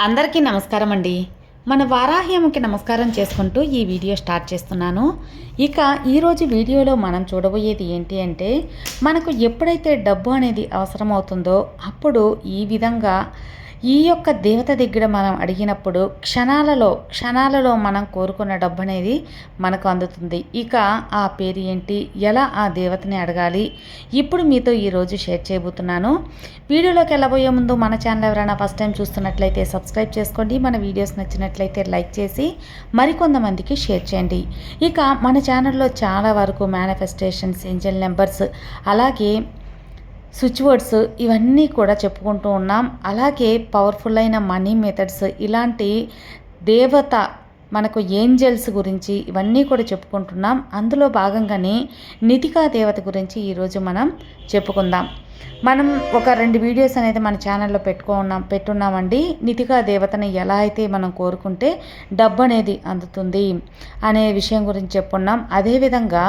అందరికీ నమస్కారం అండి. మన వారాహ్యముకి నమస్కారం చేసుకుంటూ ఈ వీడియో స్టార్ట్ చేస్తున్నాను. ఇక ఈరోజు వీడియోలో మనం చూడబోయేది ఏంటి అంటే మనకు ఎప్పుడైతే డబ్బు అనేది అవసరమవుతుందో అప్పుడు ఈ విధంగా ఈ యొక్క దేవత దగ్గర మనం అడిగినప్పుడు క్షణాలలో క్షణాలలో మనం కోరుకున్న డబ్బు అనేది మనకు అందుతుంది. ఇక ఆ పేరు ఏంటి? ఎలా ఆ దేవతని అడగాలి? ఇప్పుడు మీతో ఈరోజు షేర్ చేయబోతున్నాను. వీడియోలోకి వెళ్ళబోయే ముందు మన ఛానల్ ఎవరైనా ఫస్ట్ టైం చూస్తున్నట్లయితే సబ్స్క్రైబ్ చేసుకోండి. మన వీడియోస్ నచ్చినట్లయితే లైక్ చేసి మరికొంతమందికి షేర్ చేయండి. ఇక మన ఛానల్లో చాలా వరకు మేనిఫెస్టేషన్స్ ఏంజల్ నెంబర్స్ అలాగే స్విచ్ వర్డ్స్ ఇవన్నీ కూడా చెప్పుకుంటూ ఉన్నాం. అలాగే పవర్ఫుల్ అయిన మనీ మెథడ్స్ ఇలాంటి దేవత మనకు ఏంజల్స్ గురించి ఇవన్నీ కూడా చెప్పుకుంటున్నాం. అందులో భాగంగానే నితికా దేవత గురించి ఈరోజు మనం చెప్పుకుందాం. మనం ఒక రెండు వీడియోస్ అనేది మన ఛానల్లో పెట్టుకున్నాం పెట్టున్నామండి. నితికా దేవతని ఎలా అయితే మనం కోరుకుంటే డబ్బు అనేది అందుతుంది అనే విషయం గురించి చెప్పున్నాం. అదేవిధంగా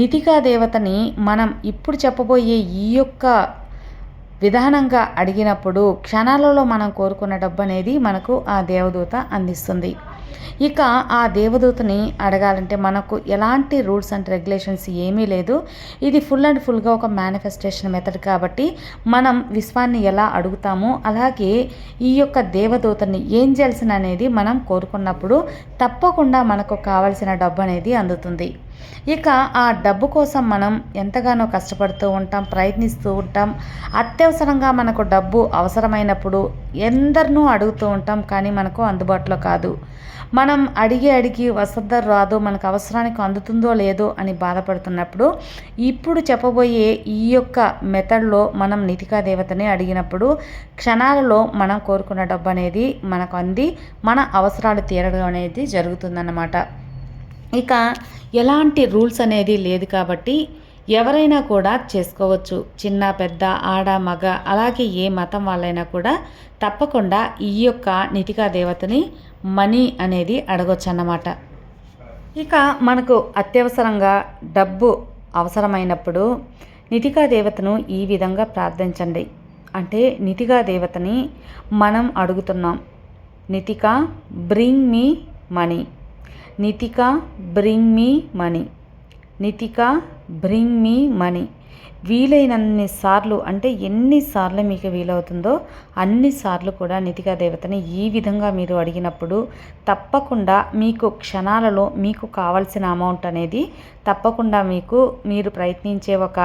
నితికా దేవతని మనం ఇప్పుడు చెప్పబోయే ఈ యొక్క విధానంగా అడిగినప్పుడు క్షణాలలో మనం కోరుకున్న డబ్బు అనేది మనకు ఆ దేవదూత అందిస్తుంది. ఇక ఆ దేవదూతని అడగాలంటే మనకు ఎలాంటి రూల్స్ అండ్ రెగ్యులేషన్స్ ఏమీ లేదు. ఇది ఫుల్ అండ్ ఫుల్గా ఒక మేనిఫెస్టేషన్ మెథడ్ కాబట్టి మనం విశ్వాన్ని ఎలా అడుగుతామో అలాగే ఈ యొక్క దేవదూతని ఏంజల్స్ అనేది మనం కోరుకున్నప్పుడు తప్పకుండా మనకు కావలసిన డబ్బు అనేది అందుతుంది. ఇక ఆ డబ్బు కోసం మనం ఎంతగానో కష్టపడుతూ ఉంటాం ప్రయత్నిస్తూ ఉంటాం. అత్యవసరంగా మనకు డబ్బు అవసరమైనప్పుడు ఎందరినూ అడుగుతూ ఉంటాం కానీ మనకు అందుబాటులో కాదు. మనం అడిగి అడిగి వసద్ద రాదో మనకు అవసరానికి అందుతుందో లేదో అని బాధపడుతున్నప్పుడు ఇప్పుడు చెప్పబోయే ఈ యొక్క మెథడ్లో మనం నితికా దేవతని అడిగినప్పుడు క్షణాలలో మనం కోరుకున్న డబ్బు అనేది మనకు అంది మన అవసరాలు తీరడం అనేది జరుగుతుందన్నమాట. ఇక ఎలాంటి రూల్స్ అనేది లేదు కాబట్టి ఎవరైనా కూడా చేసుకోవచ్చు. చిన్న పెద్ద ఆడ మగ అలాగే ఏ మతం వాళ్ళైనా కూడా తప్పకుండా ఈ యొక్క నితికా దేవతని మనీ అనేది అడగొచ్చు అన్నమాట ఇక మనకు అత్యవసరంగా డబ్బు అవసరమైనప్పుడు నితికా దేవతను ఈ విధంగా ప్రార్థించండి. అంటే నితికా దేవతని మనం అడుగుతున్నాం. Nitika bring me money Nitika bring me money. Nitika bring me money. వీలైనన్ని సార్లు అంటే ఎన్నిసార్లు మీకు వీలవుతుందో అన్నిసార్లు కూడా నితికా దేవతని ఈ విధంగా మీరు అడిగినప్పుడు తప్పకుండా మీకు క్షణాలలో మీకు కావలసిన అమౌంట్ అనేది తప్పకుండా మీకు మీరు ప్రయత్నించే ఒక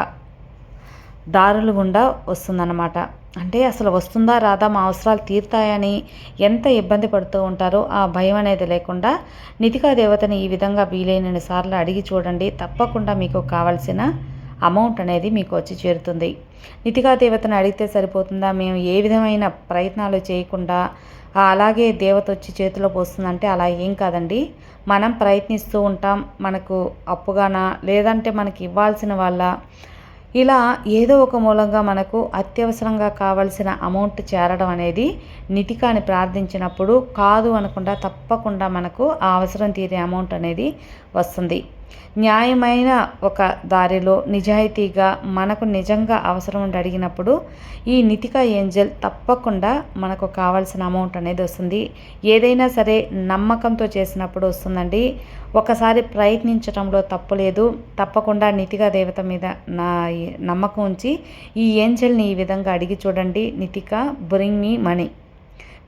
దారులు గుండా వస్తుందన్నమాట. అంటే అసలు వస్తుందా రాదా మా అవసరాలు తీరుతాయని ఎంత ఇబ్బంది పడుతూ ఉంటారో ఆ భయం అనేది లేకుండా నితికా దేవతని ఈ విధంగా వీలైనన్ని సార్లు అడిగి చూడండి. తప్పకుండా మీకు కావాల్సిన అమౌంట్ అనేది మీకు వచ్చి చేరుతుంది. నితికా దేవతను అడిగితే సరిపోతుందా? మేము ఏ విధమైన ప్రయత్నాలు చేయకుండా అలాగే దేవత వచ్చి చేతిలో పోస్తుందంటే అలా ఏం కాదండి. మనం ప్రయత్నిస్తూ ఉంటాం. మనకు అప్పుగానా లేదంటే మనకి ఇవ్వాల్సిన వాళ్ళ ఇలా ఏదో ఒక మూలంగా మనకు అత్యవసరంగా కావలసిన అమౌంట్ చేరడం అనేది నితికాని ప్రార్థించినప్పుడు కాదు అనకుండా తప్పకుండా మనకు ఆ అవసరం తీరే అమౌంట్ అనేది వస్తుంది. న్యాయమైన ఒక దారిలో నిజాయితీగా మనకు నిజంగా అవసరం ఉండి అడిగినప్పుడు ఈ నితిక ఏంజల్ తప్పకుండా మనకు కావాల్సిన అమౌంట్ అనేది వస్తుంది. ఏదైనా సరే నమ్మకంతో చేసినప్పుడు వస్తుందండి. ఒకసారి ప్రయత్నించడంలో తప్పులేదు తప్పకుండా నితిక దేవత మీద నా నమ్మకం ఉంచి ఈ ఏంజల్ని ఈ విధంగా అడిగి చూడండి. నితిక బ్రింగ్ మీ మనీ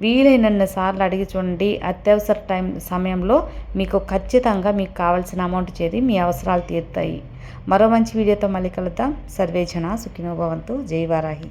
వీలైనన్ని సార్లు అడిగి చూడండి. అత్యవసర టైం సమయంలో మీకు ఖచ్చితంగా మీకు కావాల్సిన అమౌంట్ చేరి మీ అవసరాలు తీరుతాయి. మరో మంచి వీడియోతో మళ్ళీ కలుద్దాం. సర్వేజన సుఖినోభవంతు జై వారాహి.